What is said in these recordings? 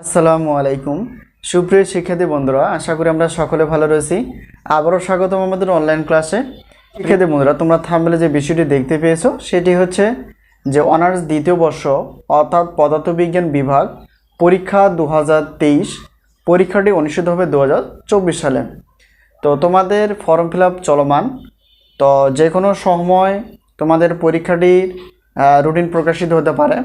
আসসালামু আলাইকুম। সুপ্রিয় শিক্ষার্থী বন্ধুরা, আশা করি আমরা সকলে ভালো রয়েছি। আবারও স্বাগতম আমাদের অনলাইন ক্লাসে শিক্ষার্থী বন্ধুরা, তোমরা থামলে যে বিষয়টি দেখতে পেয়েছ, সেটি হচ্ছে যে অনার্স দ্বিতীয় বর্ষ অর্থাৎ পদার্থবিজ্ঞান বিভাগ পরীক্ষা দু হাজার তেইশ, পরীক্ষাটি অনুষ্ঠিত হবে দু হাজার চব্বিশ সালে। তো তোমাদের ফর্ম ফিল চলমান। তো যে কোনো সময় তোমাদের পরীক্ষাটির রুটিন প্রকাশিত হতে পারে।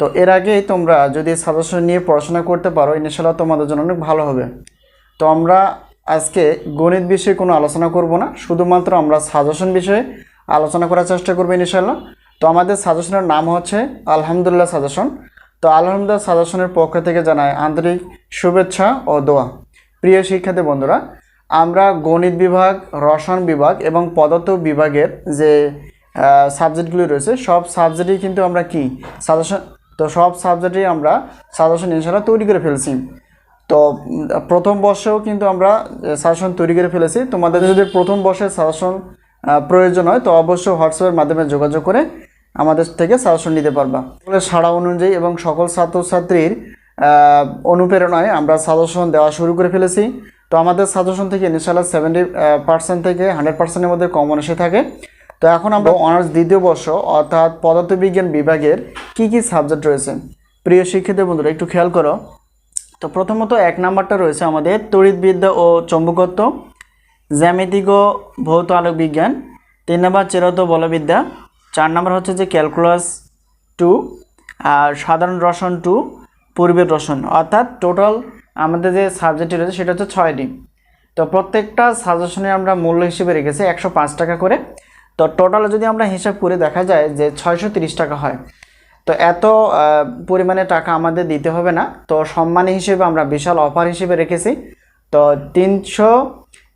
তো এর আগেই তোমরা যদি সাজেশন নিয়ে পড়াশোনা করতে পারো ইনশাল্লাহ তোমাদের জন্য অনেক ভালো হবে। তো আমরা আজকে গণিত বিষয়ে কোনো আলোচনা করব না, শুধুমাত্র আমরা সাজেশন বিষয়ে আলোচনা করার চেষ্টা করব ইনশাল্লাহ তো আমাদের সাজেশনের নাম হচ্ছে আলহামদুলিল্লাহ সাজেশন তো আলহামদুলিল্লাহ সাজেশনের পক্ষ থেকে জানাই আন্তরিক শুভেচ্ছা ও দোয়া। প্রিয় শিক্ষার্থী বন্ধুরা, আমরা গণিত বিভাগ, রসায়ন বিভাগ এবং পদার্থ বিভাগের যে সাবজেক্টগুলি রয়েছে, সব সাবজেক্টই কিন্তু আমরা কি? সাজেশন তো সব সাবজেক্টেই আমরা সাজেশন ইনশাল্লাহ তৈরি করে ফেলছি। তো প্রথম বর্ষেও কিন্তু আমরা সাজেশন তৈরি করে ফেলেছি। তোমাদের যদি প্রথম বর্ষের সাজেশন প্রয়োজন হয়, তো অবশ্যই হোয়াটসঅ্যাপের মাধ্যমে যোগাযোগ করে আমাদের থেকে সাজেশন নিতে পারবা। সাড়া অনুযায়ী এবং সকল ছাত্রছাত্রীর অনুপ্রেরণায় আমরা সাজেশন দেওয়া শুরু করে ফেলেছি। তো আমাদের সাজেশন থেকে ইনশাল্লাহ সেভেন্টি পার্সেন্ট থেকে হান্ড্রেড পার্সেন্টের মধ্যে কমন এসে থাকে। তো এখন আমরা অনার্স দ্বিতীয় বর্ষ, অর্থাৎ পদার্থবিজ্ঞান বিভাগের কি কি সাবজেক্ট রয়েছে? প্রিয় শিক্ষিত বন্ধুরা, একটু খেয়াল করো। তো প্রথমত এক নাম্বারটা রয়েছে আমাদের তড়িৎবিদ্যা ও চৌম্বকত্ব, জ্যামিতিক ও ভৌত আলোক বিজ্ঞান। তিন নম্বর চেরত বলবিদ্যা, চার নম্বর হচ্ছে যে ক্যালকুলাস টু, আর সাধারণ রসন টু, পূর্বের রসন অর্থাৎ টোটাল আমাদের যে সাবজেক্টটি রয়েছে, সেটা হচ্ছে ছয়টি। তো প্রত্যেকটা সাজেশনে আমরা মূল্য হিসেবে রেখেছি একশো পাঁচ টাকা করে। তো টোটাল যদি আমরা হিসাব করে দেখা যায় যে ছয়শো টাকা হয় তো এত পরিমাণে টাকা আমাদের দিতে হবে না। তো সম্মান হিসেবে আমরা বিশাল অফার হিসেবে রেখেছি। তো তিনশো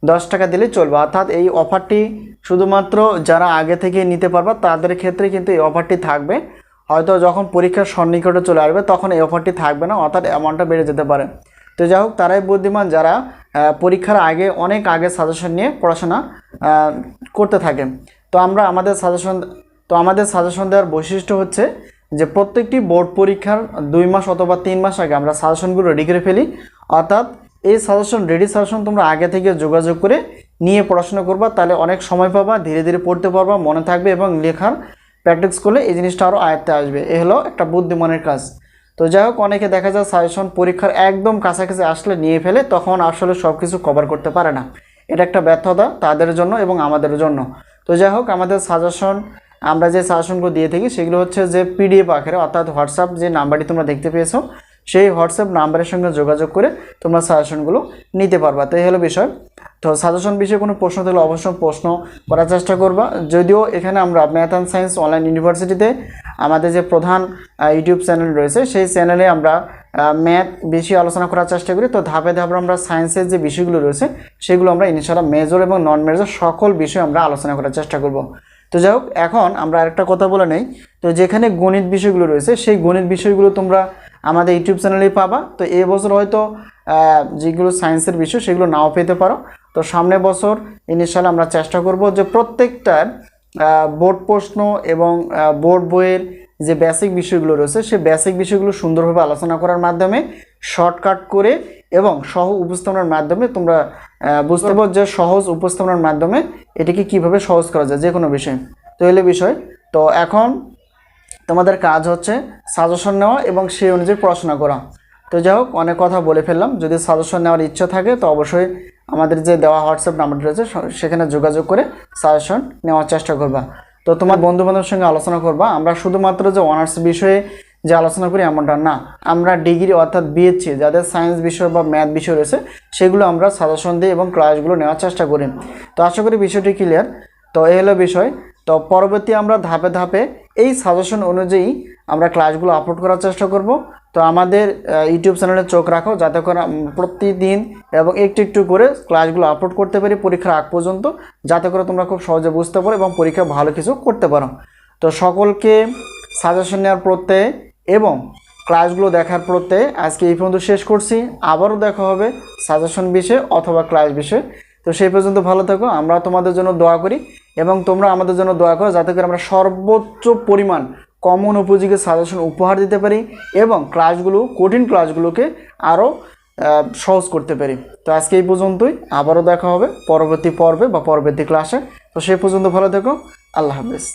দশ টাকা দিলে চলবে। অর্থাৎ এই অফারটি শুধুমাত্র যারা আগে থেকে নিতে পারবে, তাদের ক্ষেত্রে কিন্তু এই অফারটি থাকবে। হয়তো যখন পরীক্ষার সন্নিকটে চলে আসবে, তখন এই অফারটি থাকবে না, অর্থাৎ অ্যামাউন্টটা বেড়ে যেতে পারে। তো যাই হোক, তারাই বুদ্ধিমান যারা পরীক্ষার আগে, অনেক আগে সাজেশন নিয়ে পড়াশোনা করতে থাকে। তো আমরা আমাদের সাজেশন তো আমাদের সাজেশন দেওয়ার বৈশিষ্ট্য হচ্ছে যে প্রত্যেকটি বোর্ড পরীক্ষার দুই মাস অথবা তিন মাস আগে আমরা সাজেশনগুলো রেডি করে ফেলি। অর্থাৎ এই সাজেশন রেডি সাজেশন তোমরা আগে থেকে যোগাযোগ করে নিয়ে পড়াশোনা করবা, তাহলে অনেক সময় পাবা, ধীরে ধীরে পড়তে পারবা, মনে থাকবে এবং লেখার প্র্যাকটিস করলে এই জিনিসটা আরও আয়ত্তে আসবে। এ হলো একটা বুদ্ধিমানের কাজ। তো যাই হোক, অনেকে দেখা যায় সাজেশন পরীক্ষার একদম কাছাকাছি আসলে নিয়ে ফেলে, তখন আসলে সব কিছু কভার করতে পারে না। এটা একটা ব্যর্থতা তাদের জন্য এবং আমাদের জন্য। তো যাই হোক, আমাদের সাজেশন আমরা যে সাজেশনগুলো দিয়ে থাকি, সেগুলো হচ্ছে যে পিডিএফ আকারে, অর্থাৎ হোয়াটসঅ্যাপ যে নাম্বারটি তোমরা দেখতে পেয়েছ, সেই হোয়াটসঅ্যাপ নাম্বারের সঙ্গে যোগাযোগ করে তোমরা সাজেশনগুলো নিতে পারবা। তো এই হলো বিষয়। তো সাজেশন বিষয়ে কোনো প্রশ্ন থাকলে অবশ্যই প্রশ্ন করার চেষ্টা করবা। যদিও এখানে আমরা ম্যাথ অ্যান্ড সায়েন্স অনলাইন ইউনিভার্সিটিতে আমাদের যে প্রধান ইউটিউব চ্যানেল রয়েছে, সেই চ্যানেলে আমরা ম্যাথ বেশি আলোচনা করার চেষ্টা করি। তো ধাপে ধাপে আমরা সায়েন্সের যে বিষয়গুলো রয়েছে, সেগুলো আমরা ইনশাআল্লাহ মেজর এবং নন মেজর সকল বিষয় আমরা আলোচনা করার চেষ্টা করব। তো যাই হোক, এখন আমরা আরেকটা কথা বলে নেই। তো যেখানে গণিত বিষয়গুলো রয়েছে, সেই গণিত বিষয়গুলো তোমরা আমাদের ইউটিউব চ্যানেলেই পাবা। তো এই বছর হয়তো যেগুলো সায়েন্সের বিষয়, সেগুলো নাও পেতে পারো। তো সামনের বছর ইনশাল্লাহ আমরা চেষ্টা করব যে প্রত্যেকটার বোর্ড প্রশ্ন এবং বোর্ড বইয়ের যে বেসিক বিষয়গুলো রয়েছে, সেই বেসিক বিষয়গুলো সুন্দরভাবে আলোচনা করার মাধ্যমে শর্টকাট করে এবং সহ উপস্থাপনার মাধ্যমে তোমরা বুঝতে পারো যে সহজ উপস্থাপনার মাধ্যমে এটিকে কীভাবে সহজ করা যায় যে কোনো বিষয়। তো এলে বিষয়, তো এখন তোমাদের কাজ হচ্ছে সাজেশন নেওয়া এবং সেই অনুযায়ী পড়াশোনা করা। তো যাই হোক, অনেক কথা বলে ফেললাম। যদি সাজেশন নেওয়ার ইচ্ছা থাকে, তো অবশ্যই আমাদের যে দেওয়া হোয়াটসঅ্যাপ নাম্বারটি রয়েছে সেখানে যোগাযোগ করে সাজেশন নেওয়ার চেষ্টা করবা। তো তোমার বন্ধু বান্ধবের সঙ্গে আলোচনা করবা। আমরা শুধুমাত্র যে অনার্স বিষয়ে যে আলোচনা করি এমনটা না। আমরা ডিগ্রি অর্থাৎ বিএসসি যাদের সায়েন্স বিষয় বা ম্যাথ বিষয় রয়েছে, সেগুলো আমরা সাজেশন দিই এবং ক্লাসগুলো নেওয়ার চেষ্টা করি। তো আশা করি বিষয়টি ক্লিয়ার তো এই হলো বিষয়। তো পরবর্তী আমরা ধাপে ধাপে এই সাজেশন অনুযায়ী আমরা ক্লাসগুলো আপলোড করার চেষ্টা করব। তো আমাদের ইউটিউব চ্যানেলে চোখ রাখো, যাতে করে প্রতিদিন এবং একটু একটু করে ক্লাসগুলো আপলোড করতে পারি পরীক্ষার আগ পর্যন্ত, যাতে করে তোমরা খুব সহজে বুঝতে পারো এবং পরীক্ষা ভালো কিছু করতে পারো। তো সকলকে সাজেশন নেওয়ার প্রত্যয়ে এবং ক্লাসগুলো দেখার প্রত্যয়ে আজকে এই পর্যন্ত শেষ করছি। আবারও দেখা হবে সাজেশন বিষয়ে অথবা ক্লাস বিষয়ে। তো সেই পর্যন্ত ভালো থাকো, আমরা তোমাদের জন্য দোয়া করি এবং তোমরা আমাদের জন্য দোয়া করো যাতে করে আমরা সর্বোচ্চ পরিমাণ কমন উপযোগী সাজেশন উপহার দিতে পারি এবং ক্লাসগুলো কঠিন ক্লাসগুলোকে আরও সহজ করতে পারি। তো আজকে এই পর্যন্তই, আবারও দেখা হবে পরবর্তী পর্বে বা পরবর্তী ক্লাসে তো সেই পর্যন্ত ভালো থেকো, আল্লাহ হাফেজ।